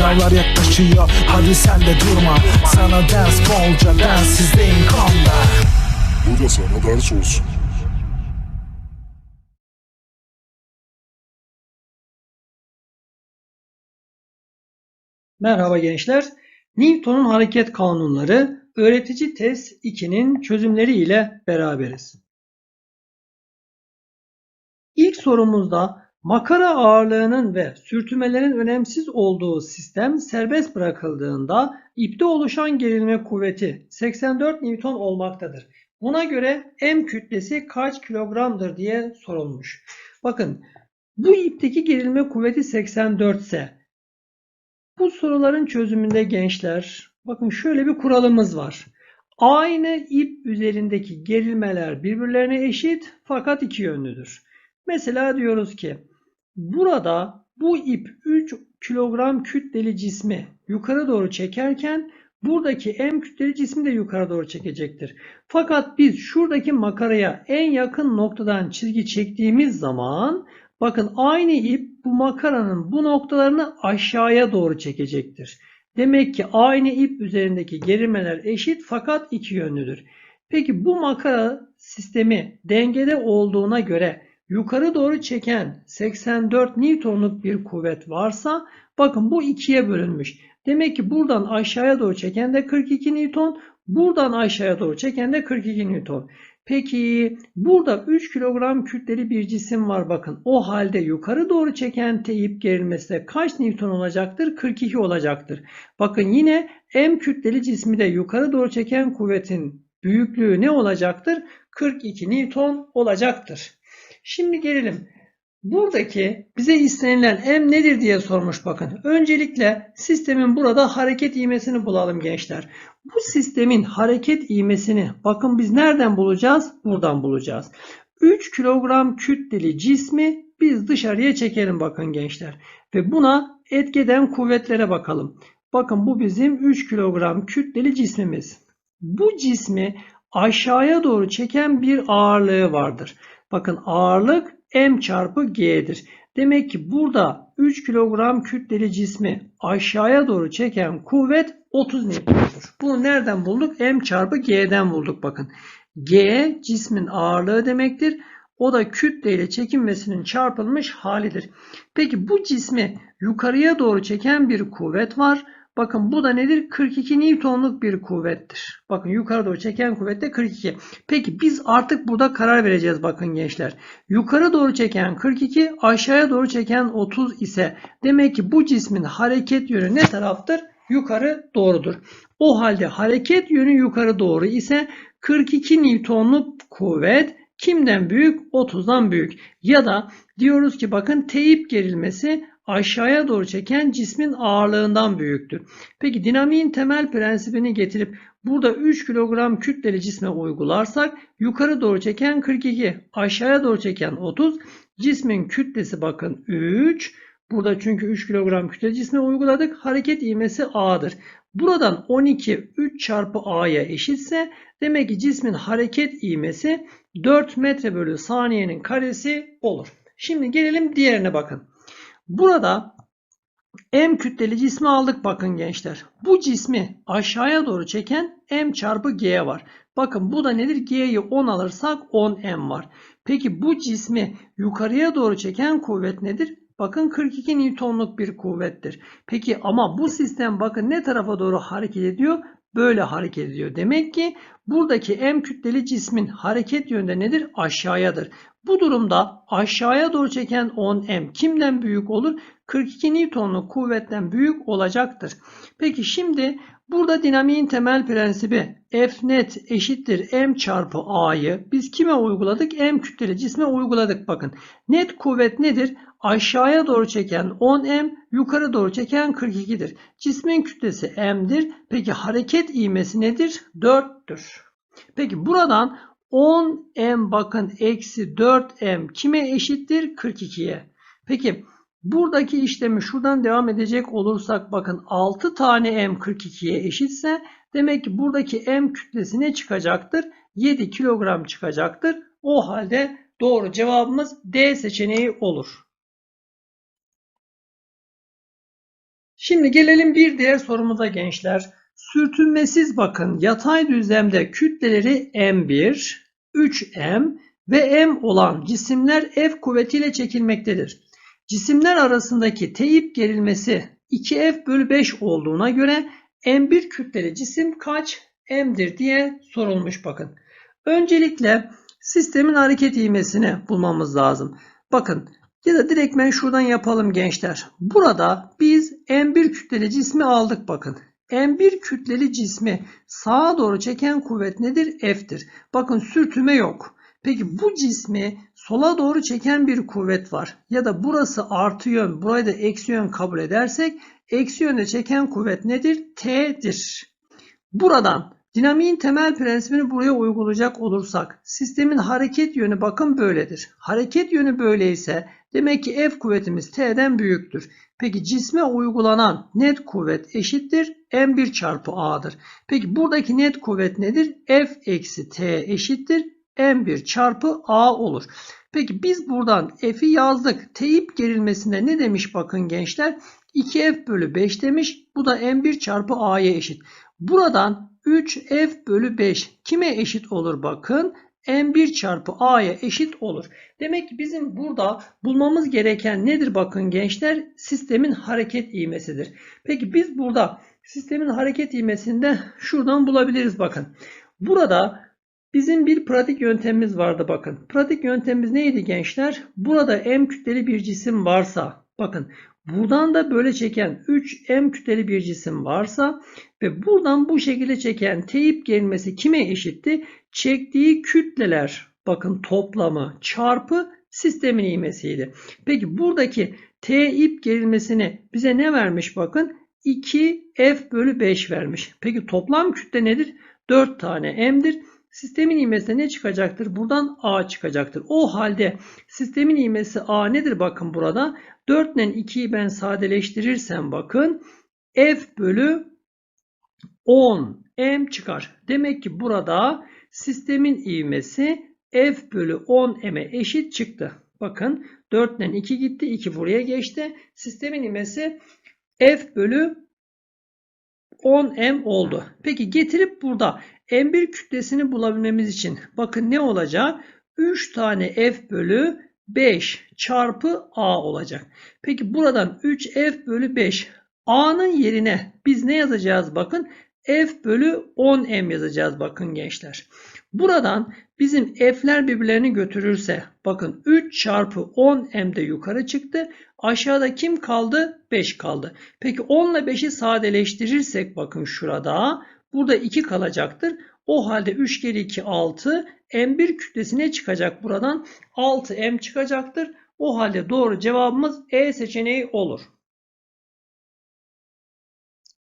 Sınavlar yaklaşıyor hadi sen de durma Sana ders bolca densizliğin konda Bu da sana ders olsun. Merhaba gençler. Newton'un hareket kanunları öğretici test 2'nin çözümleri ile beraberiz. İlk sorumuzda makara ağırlığının ve sürtünmelerin önemsiz olduğu sistem serbest bırakıldığında ipte oluşan gerilme kuvveti 84 Newton olmaktadır. Buna göre M kütlesi kaç kilogramdır diye sorulmuş. Bakın bu ipteki gerilme kuvveti 84 ise bu soruların çözümünde gençler bakın şöyle bir kuralımız var. Aynı ip üzerindeki gerilmeler birbirlerine eşit fakat iki yönlüdür. Mesela diyoruz ki burada bu ip 3 kilogram kütleli cismi yukarı doğru çekerken buradaki M kütleli cismi de yukarı doğru çekecektir. Fakat biz şuradaki makaraya en yakın noktadan çizgi çektiğimiz zaman bakın aynı ip bu makaranın bu noktalarını aşağıya doğru çekecektir. Demek ki aynı ip üzerindeki gerilmeler eşit fakat iki yönlüdür. Peki bu makara sistemi dengede olduğuna göre yukarı doğru çeken 84 Newton'luk bir kuvvet varsa bakın bu ikiye bölünmüş. Demek ki buradan aşağıya doğru çeken de 42 Newton, buradan aşağıya doğru çeken de 42 Newton. Peki burada 3 kilogram kütleli bir cisim var bakın. O halde yukarı doğru çeken teyip gerilmesi kaç Newton olacaktır? 42 olacaktır. Bakın yine M kütleli cismi de yukarı doğru çeken kuvvetin büyüklüğü ne olacaktır? 42 Newton olacaktır. Şimdi gelelim. Buradaki bize istenilen M nedir diye sormuş bakın. Öncelikle sistemin burada hareket ivmesini bulalım gençler. Bu sistemin hareket ivmesini bakın biz nereden bulacağız? Buradan bulacağız. 3 kilogram kütleli cismi biz dışarıya çekelim bakın gençler. Ve buna etkeden kuvvetlere bakalım. Bakın bu bizim 3 kilogram kütleli cismimiz. Bu cismi aşağıya doğru çeken bir ağırlığı vardır. Bakın ağırlık m çarpı g'dir. Demek ki burada 3 kilogram kütleli cismi aşağıya doğru çeken kuvvet 30 Newton'dur. Bunu nereden bulduk? m çarpı g'den bulduk bakın. g cismin ağırlığı demektir. O da kütle ile çekinmesinin çarpılmış halidir. Peki bu cismi yukarıya doğru çeken bir kuvvet var. Bakın bu da nedir? 42 Newton'luk bir kuvvettir. Bakın yukarı doğru çeken kuvvet de 42. Peki biz artık burada karar vereceğiz bakın gençler. Yukarı doğru çeken 42, aşağıya doğru çeken 30 ise demek ki bu cismin hareket yönü ne taraftır? Yukarı doğrudur. O halde hareket yönü yukarı doğru ise 42 Newton'luk kuvvet kimden büyük? 30'dan büyük. Ya da diyoruz ki bakın teyip gerilmesi aşağıya doğru çeken cismin ağırlığından büyüktür. Peki dinamiğin temel prensibini getirip burada 3 kilogram kütleli cisme uygularsak yukarı doğru çeken 42, aşağıya doğru çeken 30, cismin kütlesi bakın 3, burada çünkü 3 kilogram kütleli cisme uyguladık, hareket ivmesi A'dır. Buradan 12 3 çarpı A'ya eşitse demek ki cismin hareket ivmesi 4 metre bölü saniyenin karesi olur. Şimdi gelelim diğerine bakın. Burada M kütleli cismi aldık bakın gençler. Bu cismi aşağıya doğru çeken M çarpı G var. Bakın bu da nedir? G'yi 10 alırsak 10 M var. Peki bu cismi yukarıya doğru çeken kuvvet nedir? Bakın 42 Newton'luk bir kuvvettir. Peki ama bu sistem bakın ne tarafa doğru hareket ediyor? Böyle hareket ediyor. Demek ki buradaki M kütleli cismin hareket yönde nedir? Aşağıyadır. Bu durumda aşağıya doğru çeken 10M kimden büyük olur? 42 Newton'luk kuvvetten büyük olacaktır. Peki şimdi burada dinamiğin temel prensibi F net eşittir M çarpı A'yı biz kime uyguladık? M kütleli cisme uyguladık bakın. Net kuvvet nedir? Aşağıya doğru çeken 10M, yukarı doğru çeken 42'dir. Cismin kütlesi M'dir. Peki hareket ivmesi nedir? 4'tür. Peki buradan 10m bakın eksi 4m kime eşittir? 42'ye. Peki buradaki işlemi şuradan devam edecek olursak bakın 6 tane m 42'ye eşitse demek ki buradaki m kütlesi ne çıkacaktır? 7 kilogram çıkacaktır. O halde doğru cevabımız D seçeneği olur. Şimdi gelelim bir diğer sorumuza gençler. Sürtünmesiz bakın yatay düzlemde kütleleri M1, 3M ve M olan cisimler F kuvvetiyle çekilmektedir. Cisimler arasındaki teyip gerilmesi 2F bölü 5 olduğuna göre M1 kütleli cisim kaç M'dir diye sorulmuş bakın. Öncelikle sistemin hareket ivmesini bulmamız lazım. Bakın ya da direktmen şuradan yapalım gençler. Burada biz M1 kütleli cismi aldık bakın. M1 kütleli cismi sağa doğru çeken kuvvet nedir? F'tir. Bakın sürtünme yok. Peki bu cismi sola doğru çeken bir kuvvet var. Ya da burası artı yön, burayı da eksi yön kabul edersek eksi yönde çeken kuvvet nedir? T'dir. Buradan dinamiğin temel prensibini buraya uygulayacak olursak sistemin hareket yönü bakın böyledir. Hareket yönü böyleyse demek ki F kuvvetimiz T'den büyüktür. Peki cisme uygulanan net kuvvet eşittir M1 çarpı A'dır. Peki buradaki net kuvvet nedir? F eksi T eşittir M1 çarpı A olur. Peki biz buradan F'i yazdık. Teyip gerilmesinde ne demiş bakın gençler? 2F bölü 5 demiş. Bu da M1 çarpı A'ya eşit. Buradan 3F bölü 5 kime eşit olur bakın? M1 çarpı A'ya eşit olur. Demek ki bizim burada bulmamız gereken nedir bakın gençler? Sistemin hareket ivmesidir. Peki biz burada sistemin hareket ivmesini de şuradan bulabiliriz bakın. Burada bizim bir pratik yöntemimiz vardı bakın. Pratik yöntemimiz neydi gençler? Burada M kütleli bir cisim varsa bakın buradan da böyle çeken 3M kütleli bir cisim varsa ve buradan bu şekilde çeken teyip gelmesi kime eşitti? Çektiği kütleler bakın toplamı çarpı sistemin ivmesiydi. Peki buradaki T ip gerilmesini bize ne vermiş bakın? 2F bölü 5 vermiş. Peki toplam kütle nedir? 4 tane M'dir. Sistemin ivmesi ne çıkacaktır? Buradan A çıkacaktır. O halde sistemin ivmesi A nedir? Bakın burada 4 ile 2'yi ben sadeleştirirsem bakın F bölü 10 M çıkar. Demek ki burada sistemin ivmesi F bölü 10 M'e eşit çıktı. Bakın 4 ile 2 gitti. 2 buraya geçti. Sistemin ivmesi F bölü 10 M oldu. Peki getirip burada M1 kütlesini bulabilmemiz için bakın ne olacak? 3 tane F bölü 5 çarpı A olacak. Peki buradan 3F bölü 5 A'nın yerine biz ne yazacağız bakın? F bölü 10M yazacağız bakın gençler. Buradan bizim F'ler birbirlerini götürürse bakın 3 çarpı 10M de yukarı çıktı. Aşağıda kim kaldı? 5 kaldı. Peki 10 ile 5'i sadeleştirirsek bakın şurada burada 2 kalacaktır. O halde 3 kere 2 6 M1 kütlesine çıkacak buradan 6M çıkacaktır. O halde doğru cevabımız E seçeneği olur.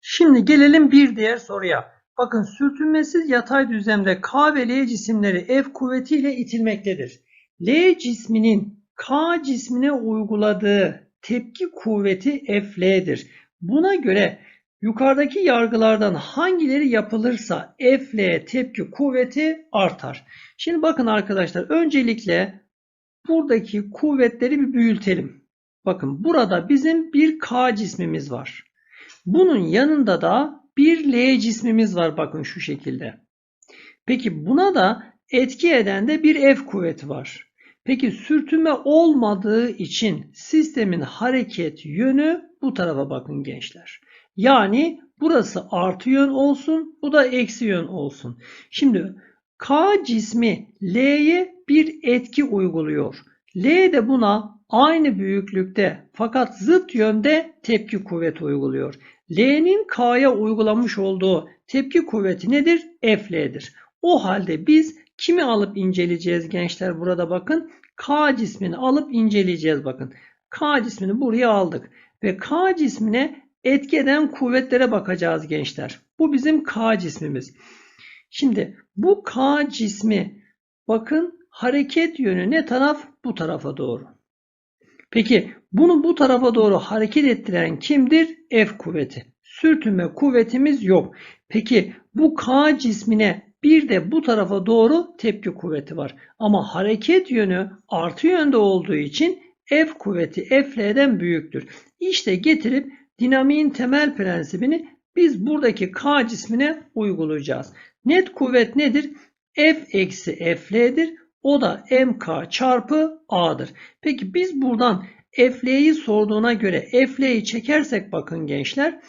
Şimdi gelelim bir diğer soruya. Bakın sürtünmesiz yatay düzlemde K ve L cisimleri F kuvvetiyle itilmektedir. L cisminin K cismine uyguladığı tepki kuvveti F'L'dir. Buna göre yukarıdaki yargılardan hangileri yapılırsa F'L tepki kuvveti artar. Şimdi bakın arkadaşlar öncelikle buradaki kuvvetleri bir büyütelim. Bakın burada bizim bir K cismimiz var. Bunun yanında da bir L cismimiz var bakın şu şekilde. Peki buna da etki eden de bir F kuvveti var. Peki sürtünme olmadığı için sistemin hareket yönü bu tarafa bakın gençler. Yani burası artı yön olsun, bu da eksi yön olsun. Şimdi K cismi L'ye bir etki uyguluyor. L de buna aynı büyüklükte fakat zıt yönde tepki kuvveti uyguluyor. L'nin K'ya uygulamış olduğu tepki kuvveti nedir? F'L'dir. O halde biz kimi alıp inceleyeceğiz gençler burada bakın. K cismini alıp inceleyeceğiz bakın. K cismini buraya aldık. Ve K cismine etki eden kuvvetlere bakacağız gençler. Bu bizim K cismimiz. Şimdi bu K cismi bakın hareket yönü ne taraf? Bu tarafa doğru. Peki bunu bu tarafa doğru hareket ettiren kimdir? F kuvveti. Sürtünme kuvvetimiz yok. Peki bu K cismine bir de bu tarafa doğru tepki kuvveti var. Ama hareket yönü artı yönde olduğu için F kuvveti F'den büyüktür. İşte getirip dinamiğin temel prensibini biz buradaki K cismine uygulayacağız. Net kuvvet nedir? F eksi F'dir. O da MK çarpı A'dır. Peki biz buradan F'yi sorduğuna göre F'yi çekersek bakın gençler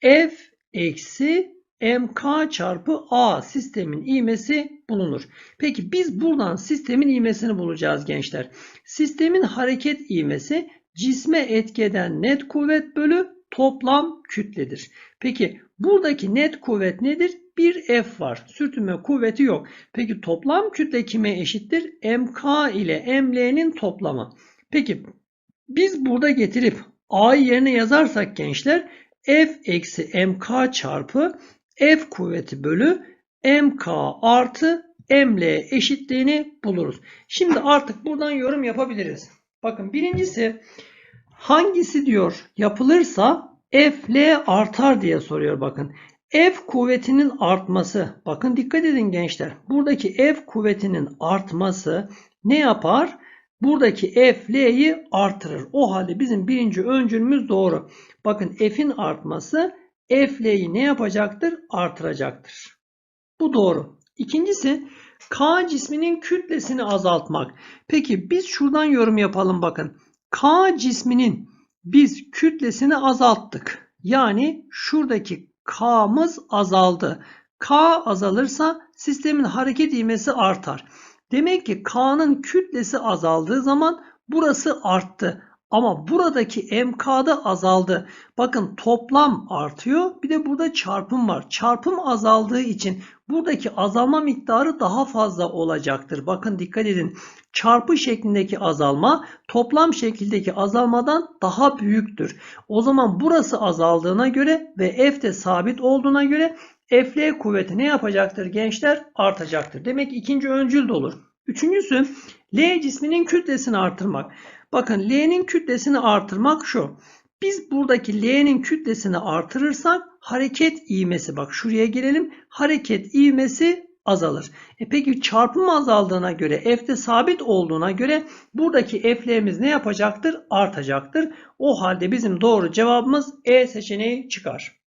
F eksi MK çarpı A sistemin ivmesi bulunur. Peki biz buradan sistemin ivmesini bulacağız gençler. Sistemin hareket ivmesi cisme etki eden net kuvvet bölü toplam kütledir. Peki buradaki net kuvvet nedir? Bir F var. Sürtünme kuvveti yok. Peki toplam kütle kime eşittir? MK ile ML'nin toplamı. Peki biz burada getirip A'yı yerine yazarsak gençler F eksi MK çarpı F kuvveti bölü MK artı ML eşitliğini buluruz. Şimdi artık buradan yorum yapabiliriz. Bakın birincisi hangisi diyor yapılırsa FL artar diye soruyor bakın. F kuvvetinin artması. Bakın dikkat edin gençler. Buradaki F kuvvetinin artması ne yapar? Buradaki F L'yi artırır. O halde bizim birinci öncülümüz doğru. Bakın F'in artması F L'yi ne yapacaktır? Artıracaktır. Bu doğru. İkincisi K cisminin kütlesini azaltmak. Peki biz şuradan yorum yapalım bakın. K cisminin biz kütlesini azalttık. Yani şuradaki K'mız azaldı. K azalırsa sistemin hareket ivmesi artar. Demek ki K'nın kütlesi azaldığı zaman burası arttı. Ama buradaki MK'da azaldı. Bakın toplam artıyor. Bir de burada çarpım var. Çarpım azaldığı için buradaki azalma miktarı daha fazla olacaktır. Bakın dikkat edin. Çarpı şeklindeki azalma toplam şekildeki azalmadan daha büyüktür. O zaman burası azaldığına göre ve F de sabit olduğuna göre FL kuvveti ne yapacaktır gençler? Artacaktır. Demek ki ikinci öncül de olur. Üçüncüsü L cisminin kütlesini artırmak. Bakın L'nin kütlesini artırmak şu. Biz buradaki L'nin kütlesini artırırsak hareket ivmesi bak şuraya gelelim. Hareket ivmesi azalır. E peki çarpım azaldığına göre F'de sabit olduğuna göre buradaki F'lerimiz ne yapacaktır? Artacaktır. O halde bizim doğru cevabımız E seçeneği çıkar.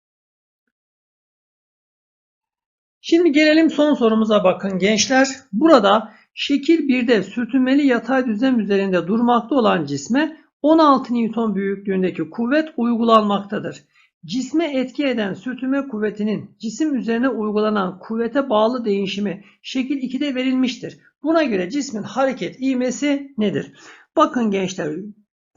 Şimdi gelelim son sorumuza bakın gençler. Burada şekil 1'de sürtünmeli yatay düzlem üzerinde durmakta olan cisme 16 Newton büyüklüğündeki kuvvet uygulanmaktadır. Cisme etki eden sürtünme kuvvetinin cisim üzerine uygulanan kuvvete bağlı değişimi şekil 2'de verilmiştir. Buna göre cismin hareket ivmesi nedir? Bakın gençler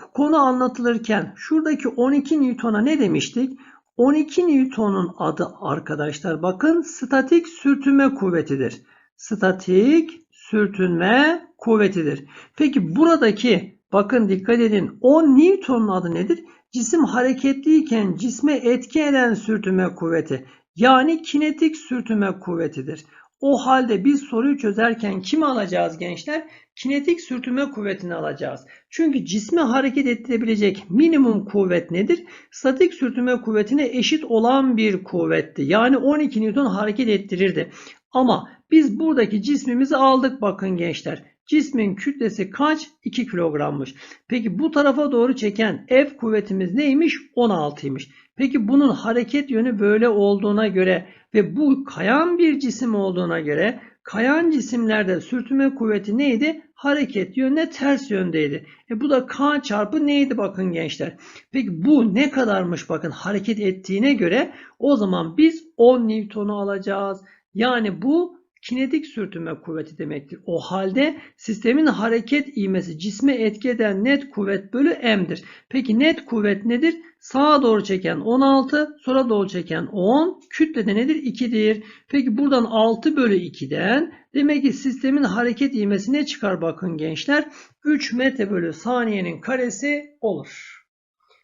bu konu anlatılırken şuradaki 12 Newton'a ne demiştik? 12 Newton'un adı arkadaşlar bakın statik sürtünme kuvvetidir. Statik sürtünme kuvvetidir. Peki buradaki bakın dikkat edin 10 Newton'un adı nedir? Cisim hareketliyken cisme etki eden sürtünme kuvveti. Yani kinetik sürtünme kuvvetidir. O halde biz soruyu çözerken kimi alacağız gençler? Kinetik sürtünme kuvvetini alacağız. Çünkü cismi hareket ettirebilecek minimum kuvvet nedir? Statik sürtünme kuvvetine eşit olan bir kuvvetti. Yani 12 Newton hareket ettirirdi. Ama biz buradaki cismimizi aldık bakın gençler. Cismin kütlesi kaç? 2 kilogrammış. Peki bu tarafa doğru çeken F kuvvetimiz neymiş? 16'ymış. Peki bunun hareket yönü böyle olduğuna göre ve bu kayan bir cisim olduğuna göre kayan cisimlerde sürtünme kuvveti neydi? Hareket yönüne ters yöndeydi. E bu da K çarpı neydi bakın gençler. Peki bu ne kadarmış bakın hareket ettiğine göre o zaman biz 10 Newton'u alacağız. Yani bu kinetik sürtünme kuvveti demektir. O halde sistemin hareket ivmesi cisme etki eden net kuvvet bölü m'dir. Peki net kuvvet nedir? Sağa doğru çeken 16, sola doğru çeken 10, kütle de nedir? 2'dir. Peki buradan 6 bölü 2'den demek ki sistemin hareket ivmesi ne çıkar bakın gençler? 3 metre bölü saniyenin karesi olur.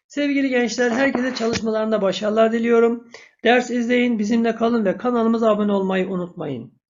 Sevgili gençler herkese çalışmalarında başarılar diliyorum. Ders izleyin, bizimle kalın ve kanalımıza abone olmayı unutmayın.